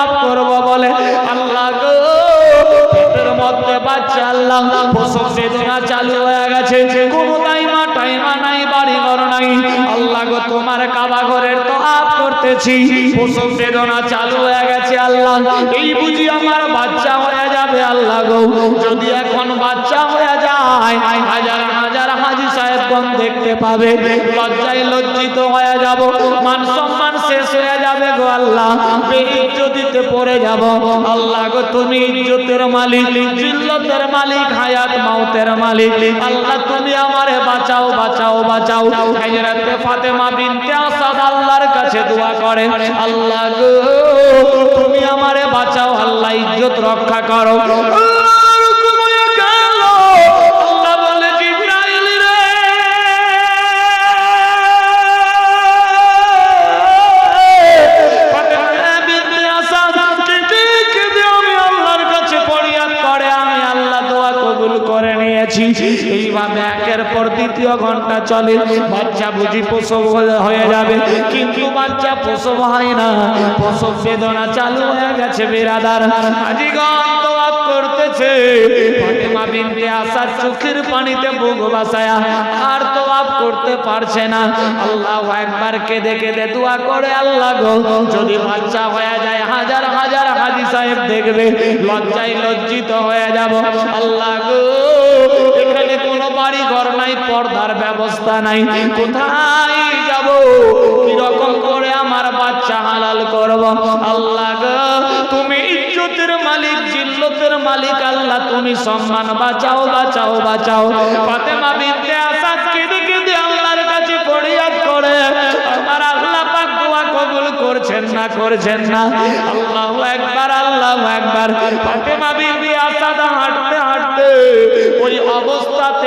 তোয়াব করব বলে আল্লাহ গো। পেটের মধ্যে বাচ্চা আল্লাহ, প্রসব বেদনা চালু হয়ে গেছে। কোনো টাইমা টাইমা নাই বাড়ি ঘর নাই। আল্লাহ গো, তোমার কাবা ঘরের তো আপ করতেছি। প্রসব বেদনা চালু হয়ে গেছে আল্লাহ। এই বুঝি আমার বাচ্চা হয়ে যাবে আল্লাহ গো। যদি এখন বাচ্চা হয়ে যায়, হাজার হাজার হাজি সাহেবগণ দেখতে পাবে। লজ্জায় লজ্জিত হয়ে যাব। মান সম্মান শেষ হয়ে আল্লাহ, বেইজ্জতিতে পড়ে যাব। আল্লাহ গো, তুমি ইজ্জতের মালিক, জিল্লতের মালিক, হায়াত মাউতের মালিক। আল্লাহ, তুমি আমারে বাঁচাও বাঁচাও বাঁচাও। হযরতে ফাতেমা বিনতে আসাদ আল্লাহর কাছে দোয়া করে। আল্লাহ গো, তুমি আমারে বাঁচাও, আল্লাহ ইজ্জত রক্ষা করো। চলে, বাচ্চা বুঝি প্রসব হয়ে- যাবে। কিন্তু বাচ্চা প্রসব হয় না। প্রসব বেদনা চালু হয়ে গেছে বাসায়া আর তো করতে পারছে না। আল্লাহ আল্লাহ বাচ্চা হয়ে যায়, হাজার হাজার হাজি সাহেব লজ্জায় লজ্জিত হয়ে যাব। আল্লাহ গো নাই, পর্দার ব্যবস্থা নাই। কোথায় যাব? কীরকম করে আমার বাচ্চা হালাল করব? আল্লাহ তুমি ইজ্জতের মালিক, জিল্লতের মালিক, আল্লাহ তুমি সম্মান, বাঁচাও বাঁচাও বাঁচাও। ফাতেমা বিনতে আসাদ কেঁদে কেঁদে আল্লাহর কাছে ফরিয়াদ করে, আমার আল্লাহ পাক দোয়া কবুল করছেন না করছেন না। আল্লাহু একবার আল্লাহু একবার। ফাতেমা বিবি আসাদ হাঁটতে হাঁটতে ওই অবস্থাতে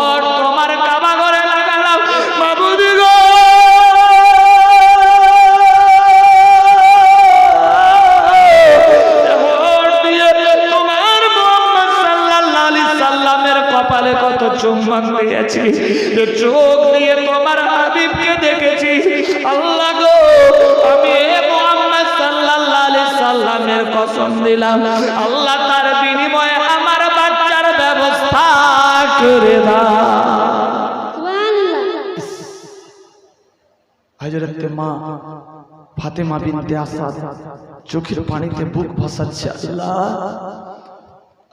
দিয়েছি যে চোখ দিয়ে তোমার হাবিবকে দেখেছি। আল্লাহ গো আমি এ মুহাম্মদ সাল্লাল্লাহু আলাইহি সাল্লামের কসম দিলাম। আল্লাহ তার বিনিময়ে আমার বাচ্চার ব্যবস্থা করে দাও। হজরতে মা ফাতেমা বিনতে আসাদ চোখের পানিতে বুক ভাসাচ্ছে। আল্লাহ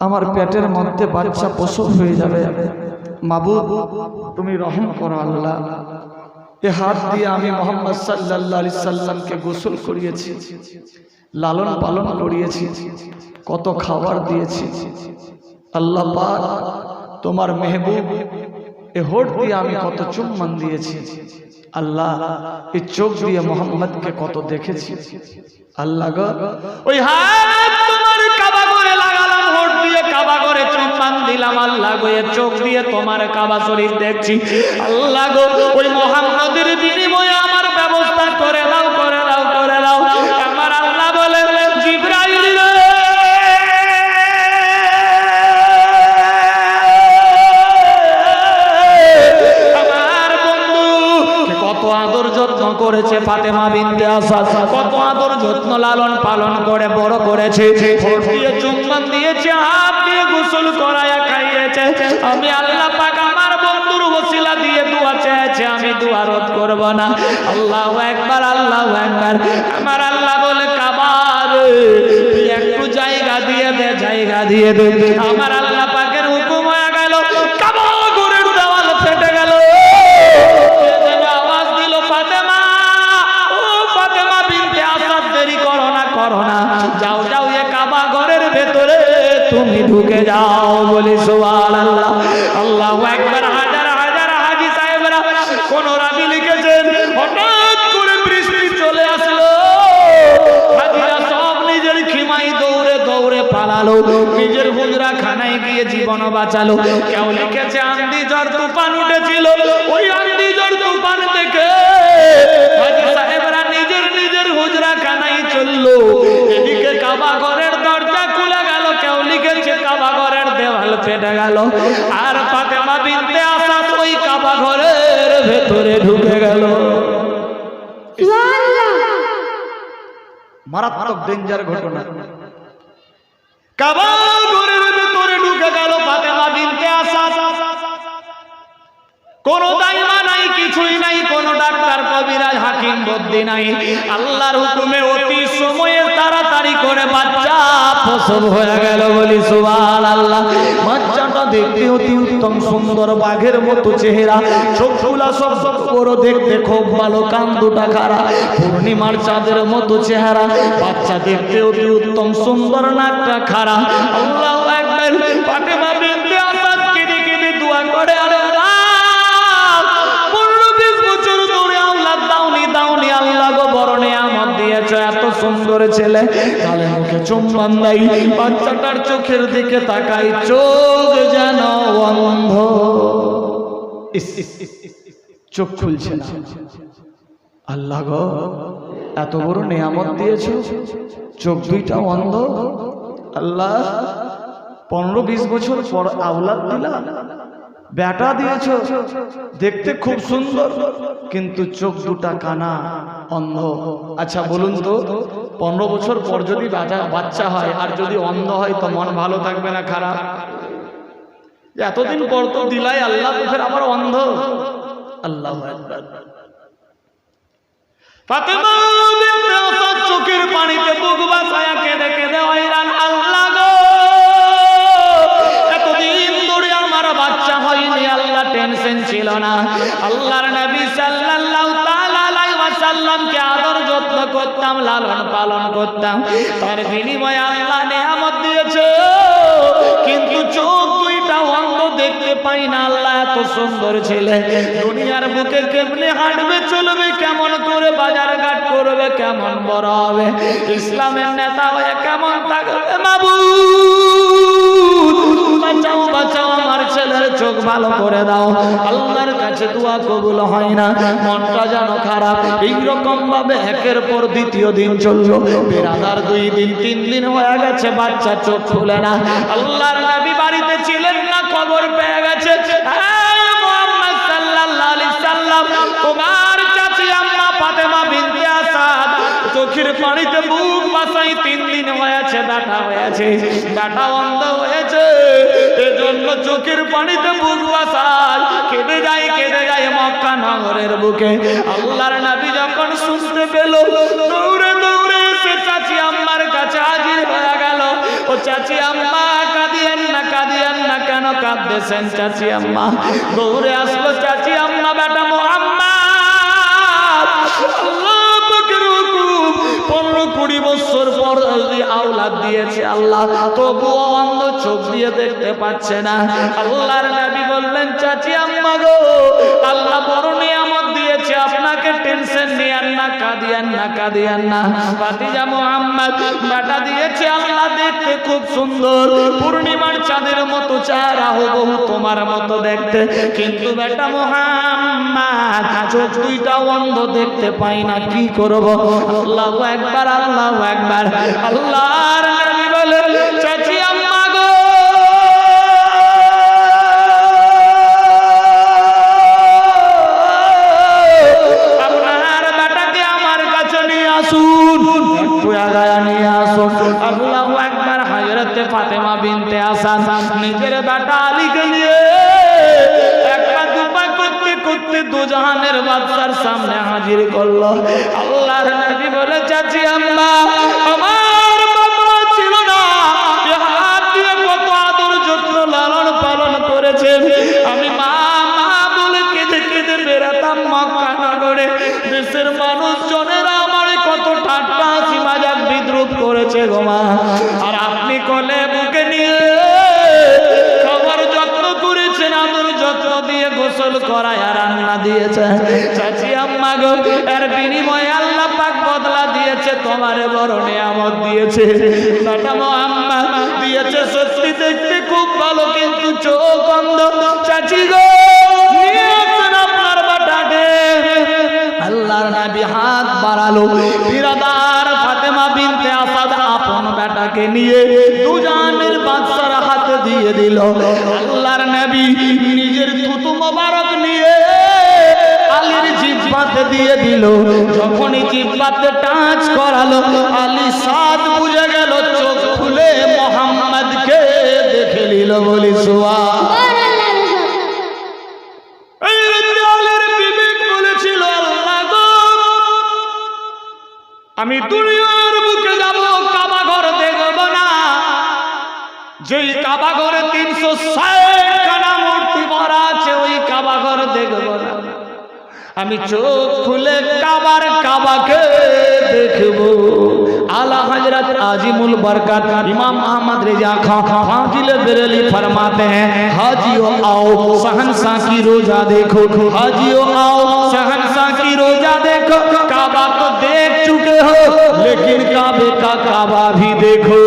আমার পেটের মধ্যে বাচ্চা প্রসব হয়ে যাবে। মাবুদ, তুমি রহম করো আল্লাহ। এ হাত দিয়ে আমি মোহাম্মদ আলাইহি সাল্লামকে গোসল করিয়েছি, লালন পালন করিয়েছি, কত খাবার দিয়েছি। আল্লাহ পাক তোমার মেহবুব, এ হোট দিয়ে আমি কত চুম্বন দিয়েছি। আল্লাহ এই চোখ দিয়ে মোহাম্মদকে কত দেখেছি। আল্লাহ ওই হাত দিলাম আল্লাহ গো এ চোখ দিয়ে তোমার কাবা শরীফ দেখছি। আল্লাহ গো, ওই মোহাম্মদের বিনিময়ে আমার ব্যবস্থা করে দাও করে দাও করে দাও। আমার আল্লাহ বলে, জিব্রাইল আমার বন্ধু, কত আদর যত্ন করেছে ফাতেমা বিনতে আসাদ। কত আদর যত্ন লালন পালন করে, বড় করেছে। চুম্বন দিয়েছে দিয়ে গোসল করায়া খাইয়েছে। আমি আল্লাহ পাক আমার বন্ধুর ওসিলা দিয়ে দোয়া চেয়েছে, আমি দোয়া রোধ করব না। আল্লাহ একবার আল্লাহ একবার আমার আল্লাহ বলে, কাবার একটু জায়গা দিয়ে দে, জায়গা দিয়ে দে। আমার যাও বলি, সুবহানাল্লাহ। আল্লাহু একবার হাজার হাজার হাজি সাহেবরা কোন রাবি লিখেছেন, হঠাৎ করে বৃষ্টি চলে আসলো। নিজের খিমাই দৌড়ে দৌড়ে পালালো। নিজের হুজরা খানায় গিয়ে জীবন বাঁচালো। কেউ লিখেছে, আন্দি জ্বর তুফান উঠেছিল। ওই আন্দি জ্বর তুফান দেখে হাজী সাহেবরা নিজের নিজের হুজরা খানায় চলল। এদিকে কাবা ঘরের ফেটে গেল। আর ফাতেমা বিনতে আসাদ ওই কাবা ঘরের ভেতরে ঢুকে গেল। মারাত্মক ডেঞ্জার ঘটনা। কাবা ঘরের ভেতরে ঢুকে গেল ফাতেমা বিনতে আসাদ। কোন দাইমা নাই কিছুই নাই কোন ডাক্তার কবিরাজ হাকিম বদ্দি নাই। আল্লাহর হুকুমে অতি সময়ে তাড়াতাড়ি করে বাচ্চা প্রসব হয়ে গেল বলি সুবহান আল্লাহ দেখতে অতি উত্তম সুন্দর বাঘের মতো চেহারা। চোখগুলা সব সব বড় দেখতে খুব ভালো, কান দুটা খারা পূর্ণিমার চাঁদের মতো চেহারা, বাচ্চা দেখতে অতি উত্তম, সুন্দর নাকটা খারা আল্লাহ একবার ফাতেমা সুন্দর ছেলে, গালে মুখে চুম্বন নাই বাচ্চাটার চোখের দিকে তাকাই, চোখ যেন অন্ধ। চোখ খুলছে আল্লাহ গো, এত বড় নিয়ামত দিয়েছ, চোখ দুইটা অন্ধ। আল্লাহ, পনেরো বিশ বছর পর আওলাদ দিলা। বেটা দিয়েছ। দেখতে খুব সুন্দর, কিন্তু চোখ দুটা কানা অন্ধ। আচ্ছা বলুন তো, পনেরো বছর পর যদি বাচ্চা হয় আর যদি অন্ধ হয়, তো মন ভালো থাকবে না খারাপ? এতদিন পর তো দিলাই আল্লাহ ফের আবার অন্ধ। আল্লাহ চোখের পানিতে বুক বাসায়া কেঁদে কেঁদে টেনশন ছিল না। আল্লাহর নবী সাল্লাল্লাহু তাআলা আলাইহি ওয়াসাল্লামকে আদর যত্ন করতাম, লালন পালন করতাম। তার বিনিময়ে আল্লাহ নেয়ামত দিয়েছে। কিন্তু চোখ দুইটা অন্ধ দেখতে পাই না, আল্লাহ এত সুন্দর ছেলে। দুনিয়ার বুকে কেমনে হাঁটবে, চলবে, কেমন করে বাজার ঘাট করবে, কেমন বড় হবে। ইসলামের নেতা হয়ে কেমন থাকবে বাবু দাও। আল্লাহর কাছে দোয়া কবুল হয় না। মনটা যেন খারাপ। এইরকম ভাবে একের পর দ্বিতীয় দিন চলল। বেড়াদার দুই দিন, তিন দিন হয়ে গেছে, বাচ্চা চোখ খুলে না। আল্লাহর নবী বাড়িতে ছিলেন না, খবর পেয়ে গেছে। তোমার চাচি আম্মা ফাতেমা চোখের পানিতে বুক বাসাই তিন দিন হয়েছে ব্যথা হয়েছে ব্যথা অন্ধ হয়েছে। এজন্য চোখের পানিতে বুক সাল কেঁদে যায় কেঁদে যায় মক্কা নগরের বুকে। আল্লাহর নবী যখন শুনতে পেল, দৌড়ে দৌড়ে সে চাচি আম্মার কাছে হাজির হয়ে গেল। ও চাচি আম্মা, কাঁদিয়েন না কাঁদিয়েন না কেন কাঁদতেছেন চাচি আম্মা? দৌড়ে আসলো চাচি আম্মা দিয়েছে আল্লাহ। তবুও অন্ধ চোখ দিয়ে দেখতে পাচ্ছে না। আল্লাহর নবী বললেন, চাচি, আম্মা গো, আল্লাহ আপনাকে আল্লাহ পূর্ণিমার চাঁদের মতো চেহারা হুবহু তোমার মতো দেখতে। কিন্তু বেটা মোহাম্মদ দুইটা অন্ধ দেখতে পাই না, কি করব? আল্লাহ একবার আল্লাহ একবার। আল্লাহর নবী বলে আসান নিজের বেটা আলীকে নিয়ে দুজাহানের বাদশার সামনে হাজির করল। আল্লাহর নবী বলে, চাচি আম্মা, আমার বাবা ছিল না। হাত দিয়ে কত আদর যত্ন লালন পালন করেছেন আমি মা মা বলে কেঁদে কেঁদে বেড়াতাম মক্কা নগরে। দেশের মানুষজনেরা আমার কত ঠাট্টা হাসি মাজাক বিদ্রুপ করেছে গো মা। আর আপনি কোলে বুকে নিয়ে গোসল করায় আর রান্না দিয়েছে। চাচি আম্মা গো, এর বিনিময়ে আল্লাহ পাক বদলা দিয়েছে, তোমারে বড় নিয়ামত দিয়েছে। ম্যাডাম আম্মা দিয়েছে, সত্যি দেখতে খুব ভালো, কিন্তু চোখ অন্ধ। চাচি গো নিয়ে আসেন আপনার বাটাকে আল্লাহর নবী হাত বাড়ালো। বিরাদার ফাতেমা বিনতে আসাদ আপন বেটাকে নিয়ে দুজানের বাদশার হাতে দিয়ে দিল। আল্লাহর নবী নিজের জিব্বাতে দিয়ে দিল। যখনই জিব্বাতে টাচ করালো, আলী সাদ বুঝে গেল, চোখ খুলে মোহাম্মদকে দেখে নিল বলি সুয়া আমি দুনিয়ার বুকে যাব কাবা ঘর দেখব না। যেই কাবা ঘরে তিনশো ষাট মূর্তি ভরা আছে, ওই কাবা ঘর দেখব না। আমি চোখ খুলে কাবার কাবাকে দেখব আলা হজরত আজিমুল বরকত इमाम अहमद रजा खां फाजिल बरेली फरमाते हैं हाजियो आओ शहंशाह की रोजा देखो हाजियो आओ शहंशाह की रोजा देखो काबा तो देख चुके हो लेकिन काबे का काबा भी देखो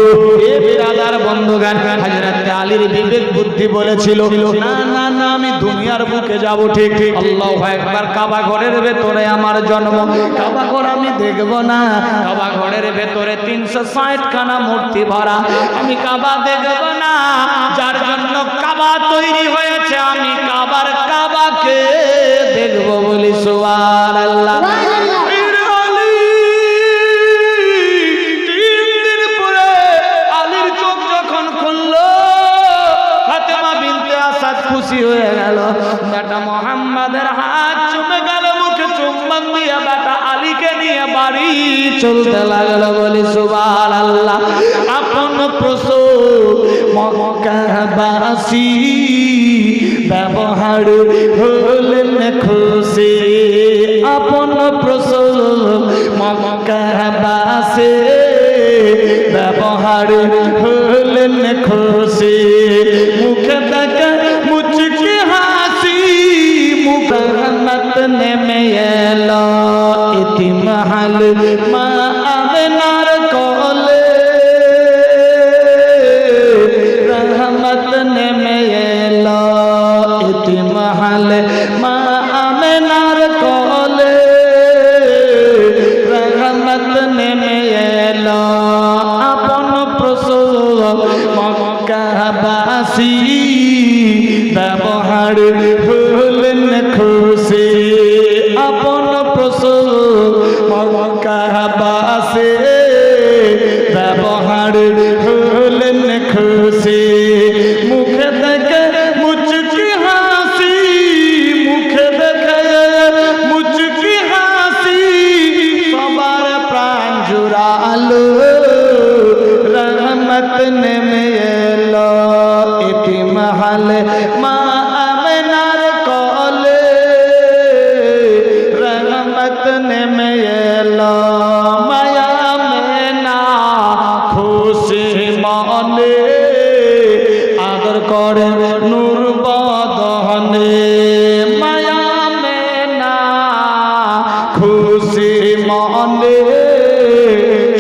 এ বিরাদার বন্ধুগান হযরত আলীর বিবেক বুদ্ধি বলেছিল না না না আমি দুনিয়ার বুকে যাব ঠিক। আল্লাহ একবার কাবা ঘরের ভেতরে আমার জন্ম। কাবা ঘর আমি দেখব না। কাবা ঘরের ভেতরে তিনশো ষাট খানা মূর্তি ভরা। আমি কাবা দেখব না। যার জন্য কাবা তৈরি হয়েছে, আমি কাবার কাবাকে দেখব বলি সুবহান আল্লাহ বাড়ি চলতে লাগল বলি সুবাল আল্লাহ আপন প্রসো মকাবাসী ব্যবহার হলেন খুশি। আপন প্রসো মকাবাসী ব্যবহার হলেন খুশি। মা কলে রহমত নেমে এলো ইতিমহাল মা আমেনার কলে রহমত নেমে এলো আপন প্রসব ব্যবহার হলেন খুশি ব্যবহার মলে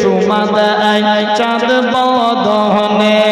চুমা দেয় চাঁদ বদনে।